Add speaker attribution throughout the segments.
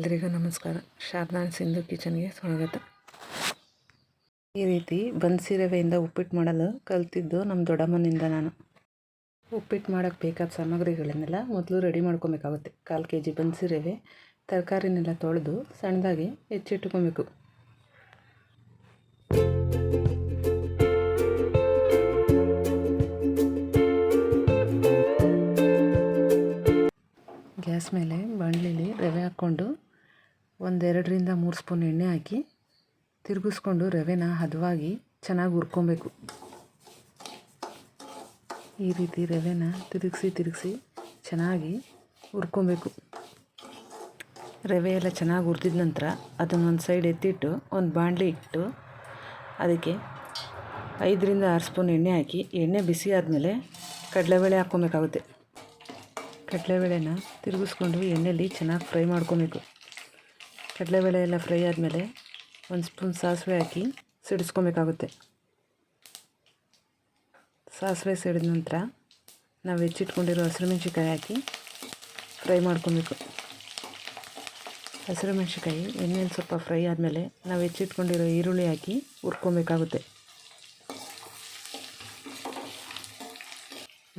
Speaker 1: ಎಲ್ರಿಗೂ ನಮಸ್ಕಾರ. ಶಾರದಾ ಸಿಂಧು ಕಿಚನ್ಗೆ ಸ್ವಾಗತ. ಈ ರೀತಿ ಬನ್ಸಿ ರವೆಯಿಂದ ಉಪ್ಪಿಟ್ಟು ಮಾಡಲು ಕಲ್ತಿದ್ದು ನಮ್ಮ ದೊಡ್ಡಮ್ಮನಿಂದ ನಾನು. ಉಪ್ಪಿಟ್ಟು ಮಾಡೋಕ್ಕೆ ಬೇಕಾದ ಸಾಮಗ್ರಿಗಳನ್ನೆಲ್ಲ ಮೊದಲು ರೆಡಿ ಮಾಡ್ಕೊಬೇಕಾಗುತ್ತೆ. ಕಾಲು ಕೆ ಜಿ ಬನ್ಸಿ ರವೆ, ತರಕಾರಿನೆಲ್ಲ ತೊಳೆದು ಸಣ್ಣದಾಗಿ ಹೆಚ್ಚಿಟ್ಕೊಬೇಕು ಗ್ಯಾಸ್ ಮೇಲೆ ಬಾಣಲಿಲಿ ರವೆ ಹಾಕ್ಕೊಂಡು ಒಂದೆರಡರಿಂದ ಮೂರು ಸ್ಪೂನ್ ಎಣ್ಣೆ ಹಾಕಿ ತಿರುಗಿಸ್ಕೊಂಡು ರವೆನ ಹದವಾಗಿ ಚೆನ್ನಾಗಿ ಹುರ್ಕೊಬೇಕು. ಈ ರೀತಿ ರವೆನ ತಿರುಗಿಸಿ ತಿರುಗಿಸಿ ಚೆನ್ನಾಗಿ ಹುರ್ಕೊಬೇಕು. ರವೆ ಎಲ್ಲ ಚೆನ್ನಾಗಿ ಹುರಿದಿದ ನಂತರ ಅದನ್ನೊಂದು ಸೈಡ್ ಎತ್ತಿಟ್ಟು ಒಂದು ಬಾಣಲಿ ಇಟ್ಟು ಅದಕ್ಕೆ ಐದರಿಂದ ಆರು ಸ್ಪೂನ್ ಎಣ್ಣೆ ಹಾಕಿ, ಎಣ್ಣೆ ಬಿಸಿ ಆದಮೇಲೆ ಕಡಲೆಬೇಳೆ ಹಾಕ್ಕೊಬೇಕಾಗುತ್ತೆ. ಕಡಲೆಬೇಳೆನ ತಿರುಗಿಸ್ಕೊಂಡು ಎಣ್ಣೆಯಲ್ಲಿ ಚೆನ್ನಾಗಿ ಫ್ರೈ ಮಾಡ್ಕೊಬೇಕು. ಕಡಲೆಬೇಳೆ ಎಲ್ಲ ಫ್ರೈ ಆದಮೇಲೆ ಒಂದು ಸ್ಪೂನ್ ಸಾಸಿವೆ ಹಾಕಿ ಸಿಡಿಸ್ಕೊಬೇಕಾಗುತ್ತೆ. ಸಾಸಿವೆ ಸಿಡಿದ ನಂತರ ನಾವು ಹೆಚ್ಚಿಟ್ಕೊಂಡಿರೋ ಹಸಿರು ಮೆಣಸಿಕಾಯಿ ಹಾಕಿ ಫ್ರೈ ಮಾಡ್ಕೊಬೇಕು. ಹಸಿರು ಮೆಣಸಿಕಾಯಿ ಎಣ್ಣೆಯಲ್ಲಿ ಸ್ವಲ್ಪ ಫ್ರೈ ಆದಮೇಲೆ ನಾವು ಹೆಚ್ಚಿಟ್ಕೊಂಡಿರೋ ಈರುಳ್ಳಿ ಹಾಕಿ ಹುರ್ಕೊಬೇಕಾಗುತ್ತೆ.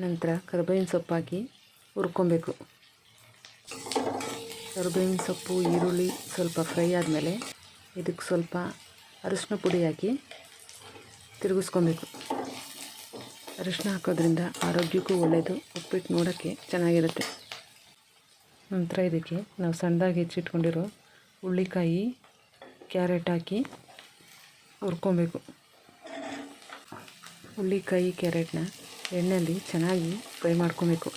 Speaker 1: ನಂತರ ಕರ್ಬೇವಿನ ಸೊಪ್ಪು ಹಾಕಿ ಹುರ್ಕೊಬೇಕು. ಕರಿಬೇವಿನ ಸೊಪ್ಪು, ಈರುಳ್ಳಿ ಸ್ವಲ್ಪ ಫ್ರೈ ಆದಮೇಲೆ ಇದಕ್ಕೆ ಸ್ವಲ್ಪ ಅರಿಶಿನ ಪುಡಿ ಹಾಕಿ ತಿರುಗಿಸ್ಕೊಬೇಕು. ಅರಿಶಿನ ಹಾಕೋದ್ರಿಂದ ಆರೋಗ್ಯಕ್ಕೂ ಒಳ್ಳೆಯದು ಉಪ್ಪಿಟ್ಟು ನೋಡೋಕ್ಕೆ ಚೆನ್ನಾಗಿರುತ್ತೆ. ನಂತರ ಇದಕ್ಕೆ ನಾವು ಸಣ್ಣದಾಗಿ ಹೆಚ್ಚಿಟ್ಕೊಂಡಿರೋ ಹುಳ್ಳಿಕಾಯಿ ಕ್ಯಾರೆಟ್ ಹಾಕಿ ಹುರ್ಕೊಬೇಕು. ಹುಳ್ಳಿಕಾಯಿ ಕ್ಯಾರೆಟ್ನ ಎಣ್ಣೆಯಲ್ಲಿ ಚೆನ್ನಾಗಿ ಫ್ರೈ ಮಾಡ್ಕೊಬೇಕು.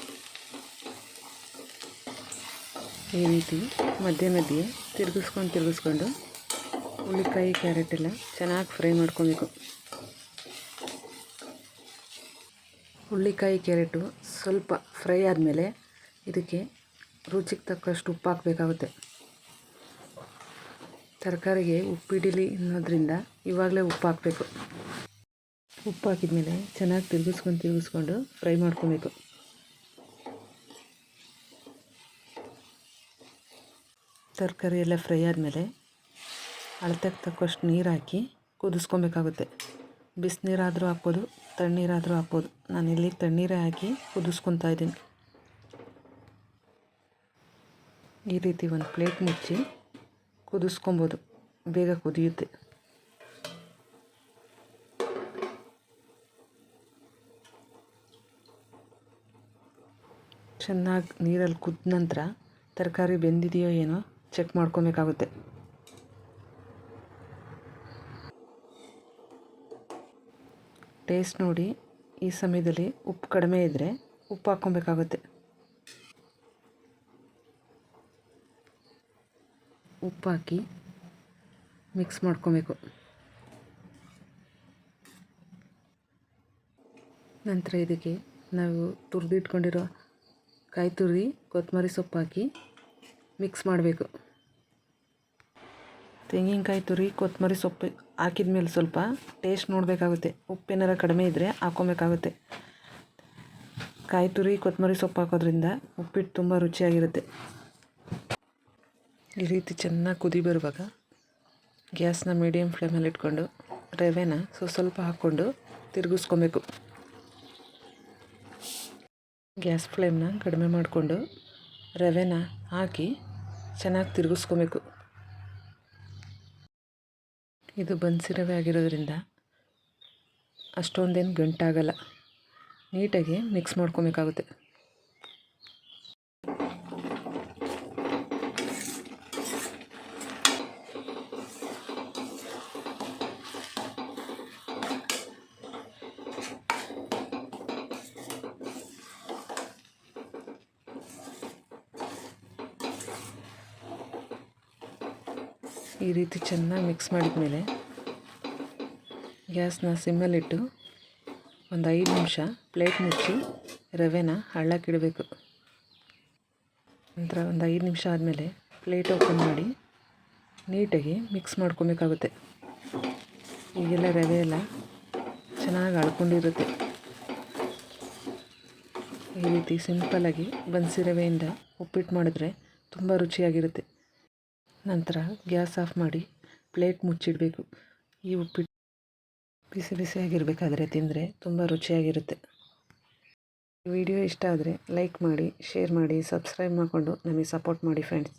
Speaker 1: ಈ ರೀತಿ ಮಧ್ಯೆ ಮಧ್ಯೆ ತಿರುಗಿಸ್ಕೊಂಡು ತಿರುಗಿಸ್ಕೊಂಡು ಹುಳ್ಳಿಕಾಯಿ ಕ್ಯಾರೆಟ್ ಎಲ್ಲ ಚೆನ್ನಾಗಿ ಫ್ರೈ ಮಾಡ್ಕೊಬೇಕು. ಹುಳ್ಳಿಕಾಯಿ ಕ್ಯಾರೆಟು ಸ್ವಲ್ಪ ಫ್ರೈ ಆದಮೇಲೆ ಇದಕ್ಕೆ ರುಚಿಗೆ ತಕ್ಕಷ್ಟು ಉಪ್ಪು ಹಾಕಬೇಕಾಗುತ್ತೆ. ತರಕಾರಿಗೆ ಉಪ್ಪಿಡಿಲಿ ಅನ್ನೋದ್ರಿಂದ ಇವಾಗಲೇ ಉಪ್ಪು ಹಾಕಬೇಕು. ಉಪ್ಪು ಹಾಕಿದ್ಮೇಲೆ ಚೆನ್ನಾಗಿ ತಿರುಗಿಸ್ಕೊಂಡು ತಿರುಗಿಸ್ಕೊಂಡು ಫ್ರೈ ಮಾಡ್ಕೊಬೇಕು. ತರಕಾರಿ ಎಲ್ಲ ಫ್ರೈ ಆದಮೇಲೆ ಅಳತೆಗೆ ತಕ್ಕಷ್ಟು ನೀರು ಹಾಕಿ ಕುದಿಸ್ಕೊಬೇಕಾಗುತ್ತೆ. ಬಿಸಿನೀರಾದರೂ ಹಾಕ್ಬೋದು, ತಣ್ಣೀರಾದರೂ ಹಾಕ್ಬೋದು. ನಾನು ಇಲ್ಲಿ ತಣ್ಣೀರೇ ಹಾಕಿ ಕುದಿಸ್ಕೊತಾ ಇದ್ದೀನಿ. ಈ ರೀತಿ ಒಂದು ಪ್ಲೇಟ್ ಮುಚ್ಚಿ ಕುದಿಸ್ಕೊಬೋದು. ಬೇಗ ಕುದಿಯುತ್ತೆ. ಚೆನ್ನಾಗಿ ನೀರಲ್ಲಿ ಕುದ್ದ ನಂತರ ತರಕಾರಿ ಬೆಂದಿದೆಯೋ ಏನೋ ಚೆಕ್ ಮಾಡ್ಕೊಬೇಕಾಗುತ್ತೆ. ಟೇಸ್ಟ್ ನೋಡಿ ಈ ಸಮಯದಲ್ಲಿ ಉಪ್ಪು ಕಡಿಮೆ ಇದ್ದರೆ ಉಪ್ಪು ಹಾಕ್ಕೊಬೇಕಾಗುತ್ತೆ. ಉಪ್ಪು ಹಾಕಿ ಮಿಕ್ಸ್ ಮಾಡ್ಕೊಬೇಕು. ನಂತರ ಇದಕ್ಕೆ ನಾವು ತುರಿದಿಟ್ಕೊಂಡಿರೋ ಕಾಯಿ ತುರಿ ಕೊತ್ತಂಬರಿ ಸೊಪ್ಪು ಹಾಕಿ ಮಿಕ್ಸ್ ಮಾಡಬೇಕು. ತೆಂಗಿನಕಾಯಿ ತುರಿ, ಕೊತ್ತಂಬರಿ ಸೊಪ್ಪು ಹಾಕಿದ ಮೇಲೆ ಸ್ವಲ್ಪ ಟೇಸ್ಟ್ ನೋಡಬೇಕಾಗುತ್ತೆ. ಉಪ್ಪೇನಾರ ಕಡಿಮೆ ಇದ್ದರೆ ಹಾಕ್ಕೊಬೇಕಾಗುತ್ತೆ ಕಾಯಿ ತುರಿ, ಕೊತ್ತಂಬರಿ ಸೊಪ್ಪು ಹಾಕೋದ್ರಿಂದ ಉಪ್ಪಿಟ್ಟು ತುಂಬ ರುಚಿಯಾಗಿರುತ್ತೆ. ಈ ರೀತಿ ಚೆನ್ನಾಗಿ ಕುದಿ ಬರುವಾಗ ಗ್ಯಾಸ್ನ ಮೀಡಿಯಮ್ ಫ್ಲೇಮಲ್ಲಿ ಇಟ್ಕೊಂಡು ರವೆನ ಸೊ ಸ್ವಲ್ಪ ಹಾಕ್ಕೊಂಡು ತಿರುಗಿಸ್ಕೊಬೇಕು. ಗ್ಯಾಸ್ ಫ್ಲೇಮ್ನ ಕಡಿಮೆ ಮಾಡಿಕೊಂಡು ರವೆನ ಹಾಕಿ ಚೆನ್ನಾಗಿ ತಿರುಗಿಸ್ಕೊಬೇಕು. ಇದು ಬನ್ಸಿರವೆ ಆಗಿರೋದ್ರಿಂದ ಅಷ್ಟೊಂದೇನು ಗಂಟಾಗಲ್ಲ. ನೀಟಾಗಿ ಮಿಕ್ಸ್ ಮಾಡ್ಕೊಬೇಕಾಗುತ್ತೆ. ಈ ರೀತಿ ಚೆನ್ನಾಗಿ ಮಿಕ್ಸ್ ಮಾಡಿದ ಮೇಲೆ ಗ್ಯಾಸ್ನ ಸಿಮ್ಮಲ್ಲಿಟ್ಟು ಒಂದು ಐದು ನಿಮಿಷ ಪ್ಲೇಟ್ ಮುಚ್ಚಿ ರವೆನ ಹಳ್ಳಕ್ಕಿಡಬೇಕು. ನಂತರ ಒಂದು ಐದು ನಿಮಿಷ ಆದಮೇಲೆ ಪ್ಲೇಟ್ ಓಪನ್ ಮಾಡಿ ನೀಟಾಗಿ ಮಿಕ್ಸ್ ಮಾಡ್ಕೊಬೇಕಾಗುತ್ತೆ. ಈಗೆಲ್ಲ ರವೆ ಎಲ್ಲ ಚೆನ್ನಾಗಿ ಅಳ್ಕೊಂಡಿರುತ್ತೆ. ಈ ರೀತಿ ಸಿಂಪಲ್ಲಾಗಿ ಬನ್ಸಿ ರವೆಯಿಂದ ಉಪ್ಪಿಟ್ಟು ಮಾಡಿದ್ರೆ ತುಂಬ ರುಚಿಯಾಗಿರುತ್ತೆ. ನಂತರ ಗ್ಯಾಸ್ ಆಫ್ ಮಾಡಿ ಪ್ಲೇಟ್ ಮುಚ್ಚಿಡಬೇಕು. ಈ ಉಪ್ಪಿಟ್ಟು ಬಿಸಿ ಬಿಸಿಯಾಗಿರಬೇಕಾದ್ರೆ ತಿಂದರೆ ತುಂಬ ರುಚಿಯಾಗಿರುತ್ತೆ. ವಿಡಿಯೋ ಇಷ್ಟ ಆದರೆ ಲೈಕ್ ಮಾಡಿ, ಶೇರ್ ಮಾಡಿ, ಸಬ್ಸ್ಕ್ರೈಬ್ ಮಾಡಿಕೊಂಡು ನಮಗೆ ಸಪೋರ್ಟ್ ಮಾಡಿ ಫ್ರೆಂಡ್ಸ್